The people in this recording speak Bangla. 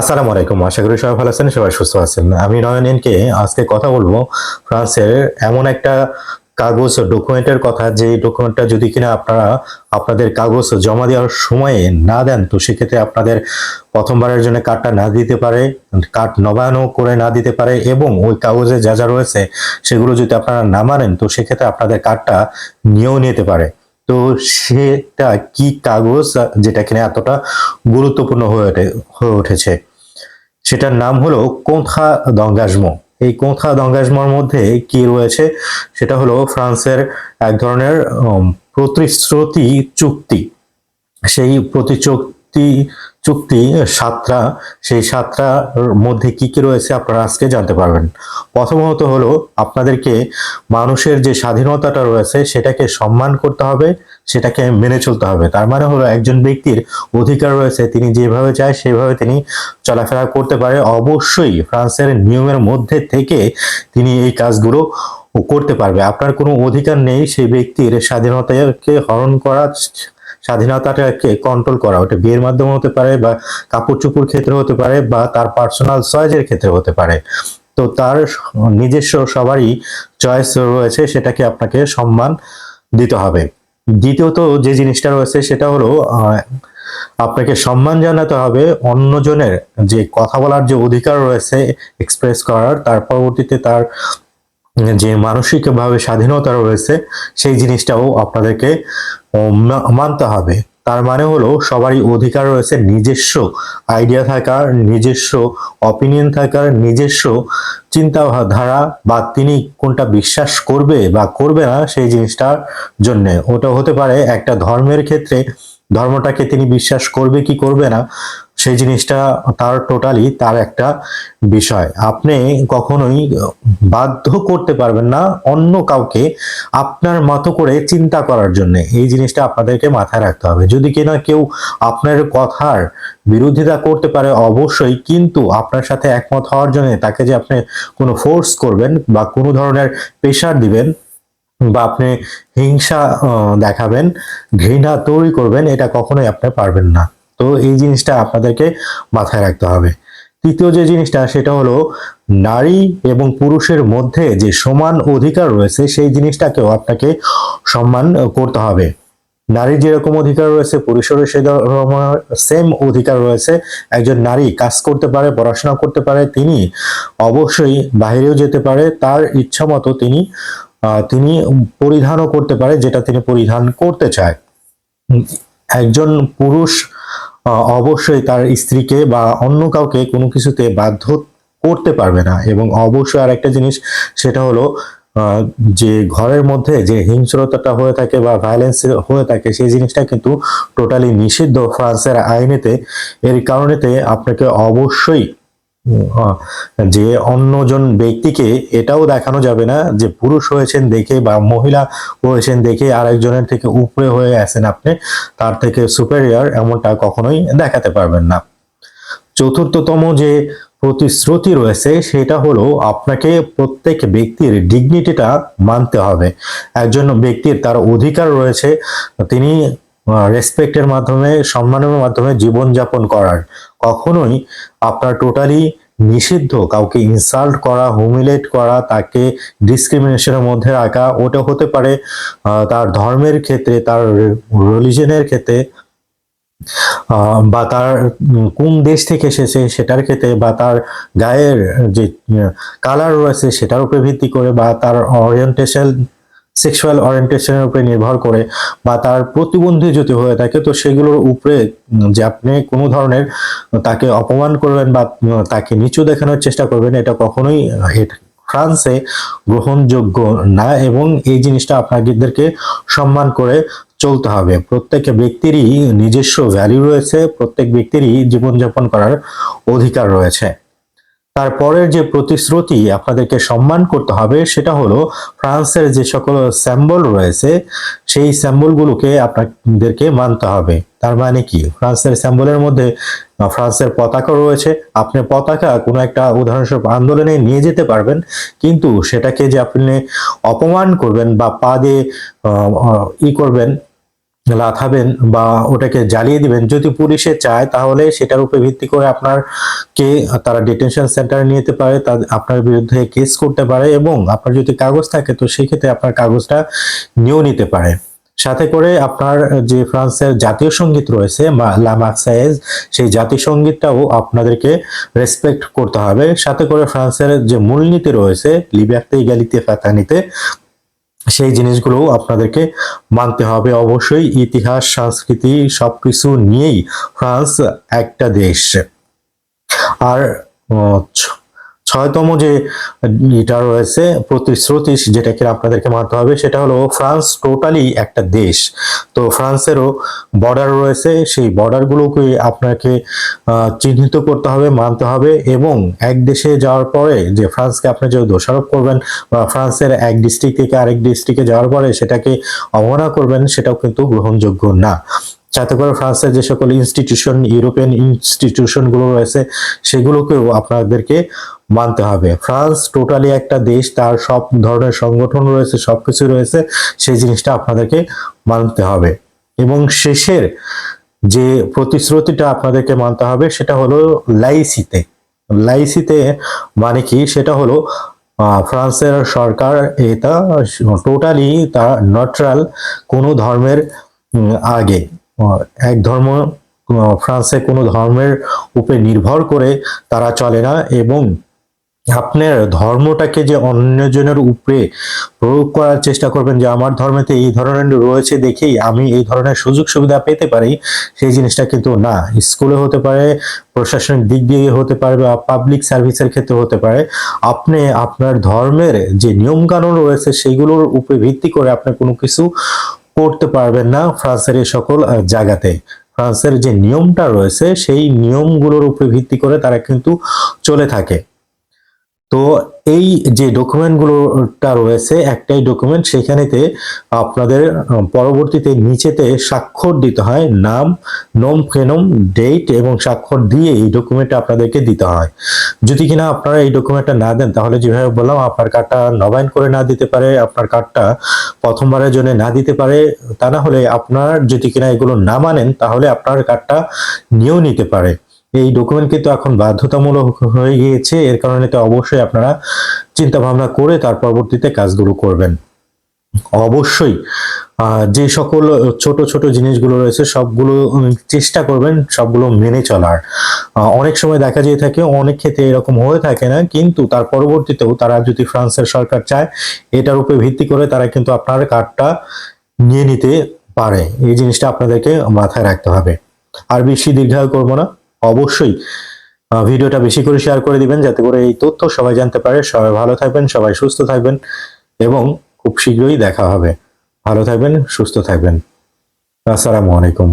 আসসালামু আলাইকুম। আশা করি সবাই ভালো আছেন, সবাই সুস্থ আছেন। আমি নয়নকে আজকে কথা বলব ফ্রান্সের এমন একটা কাগজ ডকুমেন্টের কথা, যে ডকুমেন্টটা যদি কিনা আপনারা আপনাদের কাগজ জমা দেওয়ার সময়ে না দেন, তো সেক্ষেত্রে আপনাদের প্রথমবারের জন্য কার্ডটা না দিতে পারে, কার্ড নবায়নও করে না দিতে পারে, এবং ওই কাগজে যা যা রয়েছে সেগুলো যদি আপনারা না মানেন, তো সেক্ষেত্রে আপনাদের কার্ডটা নিয়েও নিতে পারে। তো সেটা কি কাগজ যেটা কিনা এতটা গুরুত্বপূর্ণ হয়ে ওঠে, হয়ে উঠেছে? সেটার নাম হলো কোথা দঙ্গাজমো এই কোথা দঙ্গাজমোর মধ্যে কি রয়েছে? সেটা হলো ফ্রান্সের এক ধরনের প্রতিশ্রুতি চুক্তি। সেই প্রতিচুক্তি চুক্তি সাতটা, সেই সাতটার মধ্যে কি কি রয়েছে আপনারা আজকে জানতে পারবেন। প্রথমত হলো আপনাদেরকে মানুষের যে স্বাধীনতাটা রয়েছে সেটাকে সম্মান করতে হবে, সেটাকে মেনে চলতে হবে। তার মানে হলো একজন ব্যক্তির অধিকার রয়েছে, তিনি যেভাবে চায় সেভাবে তিনি চলাফেরা করতে পারে। অবশ্যই ফ্রান্সের নিয়মের মধ্যে থেকে তিনি এই কাজগুলো করতে পারবে। আপনার কোনো অধিকার নেই সেই ব্যক্তির স্বাধীনতাকে হরণ করা স্বাধীনতাটাকে কন্ট্রোল করা, ওটা বিয়ের মাধ্যমে হতে পারে বা কাপড় চুপুর ক্ষেত্রে হতে পারে বা তার পার্সোনাল চয়েসের ক্ষেত্রে হতে পারে। তো তার নিজস্ব সবারই চয়েস রয়েছে, সেটাকে আপনাকে সম্মান দিতে হবে। দ্বিতীয়ত যে জিনিসটা রয়েছে, সেটা হলো আপনাকে সম্মান জানাতে হবে অন্যজনের যে কথা বলার যে অধিকার রয়েছে এক্সপ্রেস করার, তার পরবর্তীতে তার যে মানসিকভাবে স্বাধীনতা রয়েছে, সেই জিনিসটাও আপনাদেরকে মানতে হবে। তার মানে হলো, সবারই অধিকার রয়েছে নিজস্ব আইডিয়া থাকার, নিজস্ব অপিনিয়ন থাকার, নিজস্ব চিন্তাধারা বা তিনি কোনটা বিশ্বাস করবে বা করবে না, সেই জিনিসটার জন্য। ওটা হতে পারে একটা ধর্মের ক্ষেত্রে, ধর্মটাকে তিনি বিশ্বাস করবে কি করবে না সেই জিনিসটা তার টোটালি তার একটা বিষয়। আপনি কখনোই বাধ্য করতে পারবেন না অন্য কাউকে আপনার মতো করে চিন্তা করার জন্য। এই জিনিসটা আপনাদেরকে মাথায় রাখতে হবে। যদি কিনা কেউ আপনার কথার বিরোধিতা করতে পারে, অবশ্যই কিন্তু আপনার সাথে একমত হওয়ার জন্য তাকে যে আপনি কোনো ফোর্স করবেন বা কোনো ধরনের প্রেশার দিবেন বা আপনি হিংসা দেখাবেন, ঘৃণা তৈরি করবেন, এটা কখনোই আপনি পারবেন না। তো এই জিনিসটা আপনাদেরকে মাথায় রাখতে হবে। তৃতীয় যে জিনিসটা, সেটা হলো নারী এবং পুরুষের মধ্যে যে সমান অধিকার রয়েছে, সেই জিনিসটাকেও আপনাকে সম্মান করতে হবে। নারীর যেরকম অধিকার রয়েছে, পুরুষেরও সে সেম অধিকার রয়েছে। একজন নারী কাজ করতে পারে, পড়াশোনা করতে পারে, তিনি অবশ্যই বাইরেও যেতে পারে, তার ইচ্ছা মতো তিনি তিনি পরিধানও করতে পারে, যেটা তিনি পরিধান করতে চায়। একজন পুরুষ অবশ্যই তার স্ত্রীকে বা অন্য কাউকে কোনো কিছুতে বাধ্য করতে পারবে না। এবং অবশ্যই আর একটা জিনিস, সেটা হলো যে ঘরের মধ্যে যে হিংস্রতাটা হয়ে থাকে বা ভায়োলেন্স হয়ে থাকে, সেই জিনিসটা কিন্তু টোটালি নিষিদ্ধ ফ্রান্সের আইনেতে। এর কারণেতে আপনাকে অবশ্যই যে অন্যজন ব্যক্তিকে এটাও দেখানো যাবে না যে পুরুষ হয়েছেন দেখে বা মহিলা হয়েছেন দেখে আরেকজনের থেকে উপরে হয়ে আছেন আপনি, তার থেকে সুপেরিয়র এমনটা কখনোই দেখাতে পারবেন না। চতুর্থতম যে প্রতিশ্রুতি রয়েছে, সেটা হলো আপনাকে প্রত্যেক ব্যক্তির ডিগনিটিটা মানতে হবে। একজন ব্যক্তির তার অধিকার রয়েছে, তিনি রেসপেক্টের মাধ্যমে, সম্মানের মাধ্যমে জীবনযাপন করার। কখনোই আপনার টোটালি নিষিদ্ধ কাউকে ইনসাল্ট করা হুমিলেট করা, তাকে ডিসক্রিমিনেশনের মধ্যে রাখা, ওটা হতে পারে তার ধর্মের ক্ষেত্রে, তার রিলিজনের ক্ষেত্রে বা তার কোন দেশ থেকে এসেছে সেটার ক্ষেত্রে, বা তার গায়ের যে কালার রয়েছে সেটার উপরে ভিত্তি করে, বা তার অরিয়েন্টেশন সেক্সুয়াল অরিয়েন্টেশনের উপরে নির্ভর করে বা তার প্রতিবন্ধী যদি হয়ে থাকে, তো সেগুলোর উপরে যে আপনি কোনো ধরনের তাকে অপমান করবেন বা তাকে নিচু দেখানোর চেষ্টা করবেন, এটা কখনোই ফ্রান্সে গ্রহণযোগ্য না এবং এই জিনিসটা আপনাদেরকে সম্মান করে চলতে হবে। প্রত্যেক ব্যক্তিরই নিজস্ব ভ্যালু রয়েছে, প্রত্যেক ব্যক্তিরই জীবনযাপন করার অধিকার রয়েছে। তারপরের যে প্রতিশ্রুতি আপনাদেরকে সম্মান করতে হবে, সেটা হলো ফ্রান্সের যে সকল স্যাম্বল রয়েছে, সেই স্যাম্বলগুলোকে আপনাদেরকে মানতে হবে। তার মানে কি? ফ্রান্সের স্যাম্বলের মধ্যে ফ্রান্সের পতাকা রয়েছে। আপনি পতাকা কোনো একটা উদাহরণস্বরূপ আন্দোলনে নিয়ে যেতে পারবেন, কিন্তু সেটাকে যে আপনি অপমান করবেন বা পা দিয়ে ই করবেন লাথাবেন বা ওটাকে জ্বালিয়ে দিবেন। যদি পুলিশে চায়, তাহলে সেটার উপর ভিত্তি করে আপনার কে তারা ডিটেনশন সেন্টারে নিয়ে যেতে পারে তা- আপনার বিরুদ্ধে কেস করতে পারে এবং আপনার যদি কাগজ থাকে, তো সেক্ষেত্রে আপনার কাগজটা নিয়েও নিতে পারে। সাথে করে আপনার যে ফ্রান্সের জাতীয় সংগীত রয়েছে লা মার্সাইজ, সেই জাতীয় সঙ্গীতটাও আপনাদেরকে রেসপেক্ট করতে হবে। সাথে করে ফ্রান্সের যে মূলনীতি রয়েছে লিবিয়াতে ইগালিতে ফাতানিতে সেই জিনিসগুলো আপনাদেরকে মানতে হবে। অবশ্যই ইতিহাস সংস্কৃতি সবকিছু নিয়েই ফ্রান্স একটা দেশ। আর ছয়তম যে এটা রয়েছে প্রতিশ্রুতি যেটাকে আপনাদেরকে মানতে হবে, সেটা হলো ফ্রান্স টোটালি একটা দেশ। তো ফ্রান্সেরও বর্ডার রয়েছে, সেই বর্ডারগুলোকে আপনাকে চিহ্নিত করতে হবে, মানতে হবে এবং এক দেশে যাওয়ার পরে যে ফ্রান্সকে আপনি যে দোষারোপ করবেন বা ফ্রান্সের এক ডিস্ট্রিক্ট থেকে আরেক ডিস্ট্রিক্টে যাওয়ার পরে সেটাকে অবমাননা করবেন, সেটাও কিন্তু গ্রহণযোগ্য না। যাতে করে ফ্রান্সের যে সকল ইনস্টিটিউশন ইউরোপিয়ান ইনস্টিটিউশনগুলো রয়েছে, সেগুলোকেও আপনাদেরকে মানতে হবে। ফ্রান্স টোটালি একটা দেশ, তার সব ধরনের সংগঠন রয়েছে, সবকিছু রয়েছে, সেই জিনিসটা আপনাদেরকে মানতে হবে। এবং শেষের যে প্রতিশ্রুতিটা আপনাদেরকে মানতে হবে, সেটা হলো লাইসিতে লাইসিতে মানে কি? সেটা হলো ফ্রান্সের সরকার এটা টোটালি তার নটরাল কোনো ধর্মের আগে। এক ধর্ম ফ্রান্সে কোনো ধর্মের উপরে নির্ভর করে তারা চলে না এবং আপনার ধর্মটাকে যে অন্যজনের উপরে প্রয়োগ করার চেষ্টা করবেন যে আমার ধর্মেতে এই ধরনের রয়েছে দেখেই আমি এই ধরনের সুযোগ সুবিধা পেতে পারি, সেই জিনিসটা কিন্তু না। স্কুলে হতে পারে, প্রশাসনিক দিক দিয়ে হতে পারে বা পাবলিক সার্ভিসের ক্ষেত্রে হতে পারে। আপনি আপনার ধর্মের যে নিয়মকানুন রয়েছে, সেগুলোর উপরে ভিত্তি করে আপনি কোনো কিছু করতে পারবেন না ফ্রান্সের এই সকল জায়গাতে। ফ্রান্সের যে নিয়মটা রয়েছে, সেই নিয়মগুলোর উপরে ভিত্তি করে তারা কিন্তু চলে থাকে। তো এই যে ডকুমেন্টগুলোটা রয়েছে, একটাই ডকুমেন্ট সেখানেতে আপনাদের পরবর্তীতে নিচেতে স্বাক্ষর দিতে হয়। নাম নোম ফেনম ডেট এবং স্বাক্ষর দিয়ে এই ডকুমেন্টটা আপনাদেরকে দিতে হয়। যদি কিনা আপনারা এই ডকুমেন্টটা না দেন, তাহলে যেভাবে বললাম, আপনার কার্ডটা নবায়ন করে না দিতে পারে, আপনার কার্ডটা প্রথমবারের জন্য না দিতে পারে, তা না হলে আপনার যদি কিনা এগুলো না মানেন, তাহলে আপনার কার্ডটা নিয়েও নিতে পারে। এই ডকুমেন্ট কিন্তু এখন বাধ্যতামূলক হয়ে গিয়েছে। এর কারণে তো অবশ্যই আপনারা চিন্তা ভাবনা করে তার পরবর্তীতে কাজগুলো করবেন। অবশ্যই যে সকল ছোট ছোট জিনিসগুলো রয়েছে, সবগুলো চেষ্টা করবেন সবগুলো মেনে চলার। অনেক সময় দেখা যেয়ে থাকে, অনেক ক্ষেত্রে এরকম হয়ে থাকে না, কিন্তু তার পরবর্তীতেও তারা যদি ফ্রান্সের সরকার চায়, এটার উপরে ভিত্তি করে তারা কিন্তু আপনার কার্ডটা নিয়ে নিতে পারে। এই জিনিসটা আপনাদেরকে মাথায় রাখতে হবে। আর বেশি দীর্ঘায়ু করব না। অবশ্যই ভিডিওটা বেশি করে শেয়ার করে দিবেন যাতে করে এই তথ্য সবাই জানতে পারে। সবাই ভালো থাকবেন, সবাই সুস্থ থাকবেন এবং খুব শীঘ্রই দেখা হবে। ভালো থাকবেন, সুস্থ থাকবেন। আসসালামু আলাইকুম।